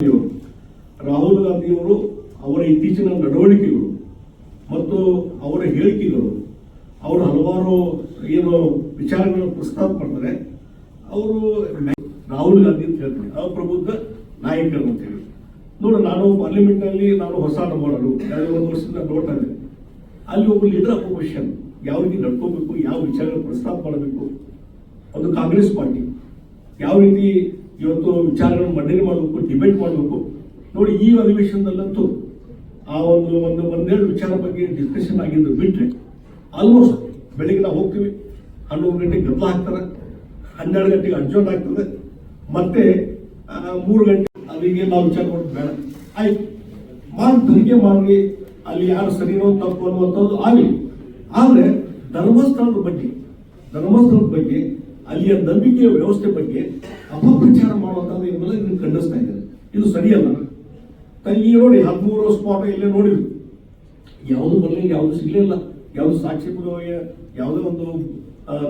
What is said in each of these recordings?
ರಾಹುಲ್ ಗಾಂಧಿಯವರು ಅವರ ಇತ್ತೀಚಿನ ನಡವಳಿಕೆಗಳು ಮತ್ತು ಅವರ ಹೇಳಿಕೆಗಳು, ಅವರು ಹಲವಾರು ಏನು ವಿಚಾರಗಳನ್ನು ಪ್ರಸ್ತಾಪ ಮಾಡ್ತಾರೆ. ಅವರು ರಾಹುಲ್ ಗಾಂಧಿ ಅಂತ ಹೇಳ್ತಾರೆ. ಅಪ್ರಬುದ್ಧ ನಾಯಕರು ಅಂತ ಹೇಳಿ. ನೋಡು, ನಾನು ಪಾರ್ಲಿಮೆಂಟ್ನಲ್ಲಿ ನಾನು ಹೊಸ ನೋಡಲು ಯಾವ ಒಂದು ವರ್ಷದಿಂದ ನೋಡ್ತಾ ಇದ್ದೆ. ಅಲ್ಲಿ ಒಬ್ಬ ಲೀಡರ್ ಅಪೋಸಿಷನ್ ಯಾವ ರೀತಿ ನಡ್ಕೋಬೇಕು, ಯಾವ ವಿಚಾರಗಳನ್ನು ಪ್ರಸ್ತಾಪ ಮಾಡಬೇಕು? ಒಂದು ಕಾಂಗ್ರೆಸ್ ಪಾರ್ಟಿ. ಯಾವ ರೀತಿ ಇವತ್ತು ವಿಚಾರಗಳನ್ನು ಮಂಡನೆ ಮಾಡಬೇಕು ಡಿಬೇಟ್ ಮಾಡಬೇಕು. ನೋಡಿ, ಈ ಅಧಿವೇಶನದಲ್ಲಂತೂ ಆ ಒಂದು ಒಂದು ಒಂದೆರಡು ವಿಚಾರ ಬಗ್ಗೆ ಡಿಸ್ಕಷನ್ ಆಗಿದ್ದು ಬಿಟ್ಟರೆ ಆಲ್ಮೋಸ್ಟ್ ಬೆಳಿಗ್ಗೆ ನಾವು ಹೋಗ್ತೀವಿ. ಹನ್ನೊಂದು ಗಂಟೆಗೆ ಗದ್ದಲ ಹಾಕ್ತಾರೆ, ಹನ್ನೆರಡು ಗಂಟೆಗೆ ಅಡ್ಜೋನ್ ಆಗ್ತದೆ. ಮತ್ತೆ ಮೂರು ಗಂಟೆ ಅಲ್ಲಿಗೆ ನಾವು ವಿಚಾರ ಮಾಡೋದು ಬೇಡ. ಆಯ್ತು. ಮಾಡಿ ತನಿಖೆ ಮಾಡಿ, ಅಲ್ಲಿ ಯಾರು ಸರಿನೋ ತಪ್ಪು ಅನ್ನುವಂಥದ್ದು ಆಗಲಿ. ಆದರೆ, ಧರ್ಮಸ್ಥಳದ ಬಗ್ಗೆ ಧರ್ಮಸ್ಥಳದ ಬಗ್ಗೆ ಅಲ್ಲಿಯ ನಂಬಿಕೆಯ ವ್ಯವಸ್ಥೆ ಬಗ್ಗೆ ಅಪಪ್ರಚಾರ ಮಾಡುವಂಥದ್ದು ಏನೆಲ್ಲ ಇದನ್ನು ಖಂಡಿಸ್ತಾ ಇದ್ದಾರೆ ಇದು ಸರಿಯಲ್ಲ. ತಂಗಿ ನೋಡಿ, ಹದಿಮೂರು ಸ್ಪಾಟ್ ಇಲ್ಲೇ ನೋಡಿದ್ರು. ಯಾವುದು ಬರಲಿಲ್ಲ, ಯಾವುದು ಸಿಗಲಿಲ್ಲ. ಯಾವುದು ಸಾಕ್ಷಿ ಪುರಾವೆ ಯಾವುದೇ ಒಂದು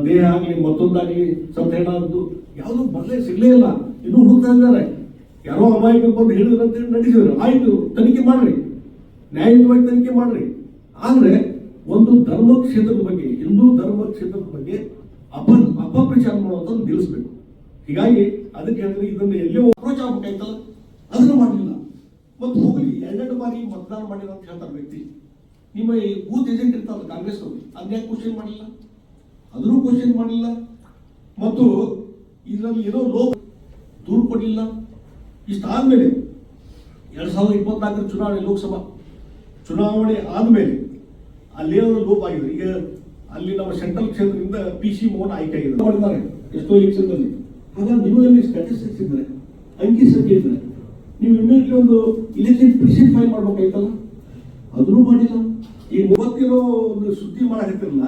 ದೇಹ ಆಗಲಿ, ಮತ್ತೊಂದಾಗಲಿ ಸಂತೇನಾದ್ದು ಯಾವುದು ಬರಲೇ ಸಿಗ್ಲೇ ಇಲ್ಲ. ಇನ್ನೂ ಹುಡುಕ್ತಾ ಇದ್ದಾರೆ. ಯಾರೋ ಅಮಾಯಕ ಬಂದು ಹೇಳಿದ್ರು ನಡೆಸಿದ್ರು ಆಯ್ತು, ತನಿಖೆ ಮಾಡ್ರಿ. ನ್ಯಾಯಯುತವಾಗಿ ತನಿಖೆ ಮಾಡ್ರಿ. ಆದರೆ, ಒಂದು ಧರ್ಮ ಕ್ಷೇತ್ರದ ಬಗ್ಗೆ, ಹಿಂದೂ ಧರ್ಮ ಕ್ಷೇತ್ರದ ಬಗ್ಗೆ ಅಪ ಅಪಪ್ರಚಾರ ಮಾಡುವಂಥದ್ದು ನಿಲ್ಲಿಸ್ಬೇಕು. ಹೀಗಾಗಿ ಅದಕ್ಕೆ ಹೇಳಿದ್ರೆ ಇದನ್ನ ಎಲ್ಲೇ ಅಪ್ರೋಚ್ ಆಗ್ಬೇಕಾಯ್ತಲ್ಲ ಅದನ್ನು ಮಾಡಲಿಲ್ಲ. ಮತ್ತು ಹೋಗಲಿ, ಎರಡೆರಡು ಬಾರಿ ಮತದಾನ ಮಾಡಿಲ್ಲ ಅಂತ ಹೇಳ್ತಾರೆ ವ್ಯಕ್ತಿ. ನಿಮ್ಮ ಈ ಬೂತ್ ಏಜೆಂಟ್ ಇರ್ತಾರಲ್ಲ ಕಾಂಗ್ರೆಸ್ ಅವರು ಅದನ್ಯಾಕೆ ಕ್ವಶನ್ ಮಾಡಿಲ್ಲ? ಅದನ್ನು ಕ್ವಶನ್ ಮಾಡಲಿಲ್ಲ ಮತ್ತು ಇದರಲ್ಲಿ ಏನೋ ಲೋಪ ದೂರು ಕೊಡಲಿಲ್ಲ. ಇಷ್ಟಾದ್ಮೇಲೆ ಎರಡು ಸಾವಿರದ ಇಪ್ಪತ್ನಾಲ್ಕರ ಚುನಾವಣೆ, ಲೋಕಸಭಾ ಚುನಾವಣೆ ಆದ್ಮೇಲೆ ಅಲ್ಲೇನೋ ಲೋಪ ಆಗಿದೆ. ಈಗ ಅಲ್ಲಿ ನಮ್ಮ ಸೆಂಟ್ರಲ್ ಕ್ಷೇತ್ರದಿಂದ ಪಿ ಸಿ ಮೋಹನ್ ಆಯ್ಕೆ ಮಾಡಿದ್ದಾರೆ ಎಷ್ಟೋ ಎಲೆಕ್ಷನ್ದಲ್ಲಿ ಹಾಗಾಗಿ ನೀವು ಅಲ್ಲಿ ಸ್ಟ್ಯಾಟಿಸ್ಟಿಕ್ಸ್ ಇದ್ರೆ ಅಂಕಿ ಸಂಖ್ಯೆ ಇದ್ರೆ ನೀವು ಇಮಿಡಿಯೇಟ್ಲಿ ಒಂದು ಇಲೆಕ್ಷನ್ ಪ್ರಿಸೆಂಟ್ ಫೈಲ್ ಮಾಡ್ಬೇಕಾಯ್ತಲ್ಲ? ಅದನ್ನು ಮಾಡಿಲ್ಲ. ಈ ಇವತ್ತಿರೋ ಒಂದು ಸುದ್ದಿ ಮಾಡಕತ್ತಿರಲ್ಲ,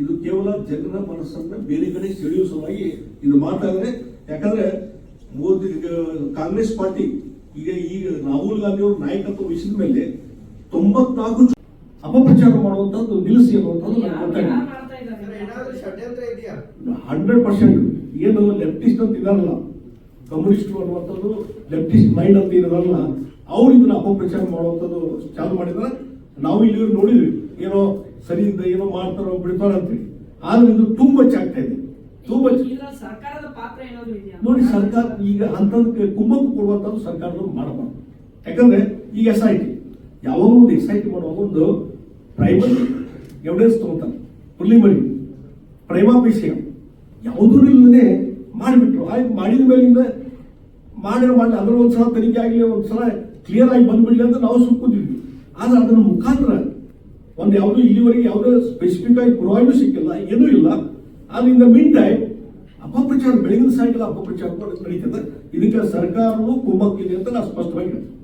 ಇದು ಕೇವಲ ಜನರ ಮನಸ್ಸನ್ನ ಬೇರೆ ಕಡೆ ಸೆಳೆಯುವ ಸಲುವಾಗಿ ಇದು ಮಾತಾಡಿದ್ರೆ ಯಾಕಂದ್ರೆ ಮೋದಿ ಕಾಂಗ್ರೆಸ್ ಪಾರ್ಟಿ, ಈಗ ಈಗ ರಾಹುಲ್ ಗಾಂಧಿ ಅವರು ನಾಯಕತ್ವ ವಹಿಸಿದ ಮೇಲೆ ತೊಂಬತ್ನಾಲ್ಕು ಅಪಪ್ರಚಾರ ಮಾಡುವಂಥದ್ದು ನಿಲ್ಲಿಸಿ ಅನ್ನುವಂಥದ್ದು ನನಗೆ ಗೊತ್ತಾಗಿದೆ. ಮಾಡ್ತಾ ಇದ್ದಾರೆ ಏನಾದ್ರೂ ಷಡ್ಯಂತ್ರ ಇದೆಯಾ? ಹಂಡ್ರೆಡ್ ಪರ್ಸೆಂಟ್ ಏನು ಲೆಫ್ಟಿಸ್ಟ್ ಅಂತ ಇದಾರಲ್ಲ ಕಮ್ಯುನಿಸ್ಟ್ ಅನ್ನುವಂಥದ್ದು ಲೆಫ್ಟಿಸ್ಟ್ ಮೈಂಡ್ ಅಂತ ಇರೋದಲ್ಲ ಅವ್ರು ಇದನ್ನ ಅಪಪ್ರಚಾರ ಮಾಡುವಂಥದ್ದು ಚಾಲು ಮಾಡಿದ್ರೆ ನಾವು ಇಲ್ಲಿ ನೋಡಿದ್ವಿ. ಏನೋ ಸರಿ ಇದ್ದ ಏನೋ ಮಾಡ್ತಾರೋ ಬಿಡ್ತಾರೋ ಅಂತೀವಿ ಆದ್ರೆ ಇದು ತುಂಬಾ ಚಾಗ್ತಾ ಇದೆ. ಇದೆಯಾ? ನೋಡಿ ಸರ್ಕಾರ ಈಗ ಅಂತ ಕುಮ್ಮಕ್ಕು ಕೊಡುವಂಥದ್ದು ಸರ್ಕಾರದವ್ರು ಮಾಡಬಾರ್ದು. ಯಾಕಂದ್ರೆ ಈಗ ಎಸ್ ಐ ಟಿ. ಯಾವಾಗ ಒಂದು ಮಾಡುವಾಗ ಒಂದು ಪ್ರೈಮರಿ ಎವಿಡೆನ್ಸ್ ತಗೋತಾರೆ ಪ್ರಿಲಿಮರಿ ವಿಷಯ ಯಾವುದೂ ಇಲ್ಲದೆ ಮಾಡಿಬಿಟ್ರು. ಆಯ್ತು ಮಾಡಿದ ಮೇಲಿಂದ ಮಾಡಿರೋ ಮಾಡಿ ಅದರ ಒಂದು ಸಲ ತನಿಖೆ ಆಗಲಿ ಒಂದ್ಸಲ ಕ್ಲಿಯರ್ ಆಗಿ ಬಂದ್ಬಿಡಲಿ ಅಂತ ನಾವು ಸುಕ್ಕಿದ್ವಿ ಆದ್ರೆ ಅದರ ಮುಖಾಂತರ ಒಂದು ಯಾವುದೂ ಇಲ್ಲಿವರೆಗೆ ಯಾವುದೇ ಸ್ಪೆಸಿಫಿಕ್ ಆಗಿ ಪುರಾವೆನೂ ಸಿಕ್ಕಿಲ್ಲ, ಏನೂ ಇಲ್ಲ. ಆದ್ರೆ ಇನ್ ಮೀನ್ ಟೈಮ್ ಅಪಪ್ರಚಾರ, ಬೆಳಗಿನ ಸಾಯಂಕಾಲ ಅಪಪ್ರಚಾರ ನಡೀತದೆ. ಇದಕ್ಕೆ ಸರ್ಕಾರವೂ ಕುಮ್ಮಕ್ಕಿದೆ ಅಂತ ನಾನು ಸ್ಪಷ್ಟವಾಗಿ ಹೇಳ್ತೀನಿ.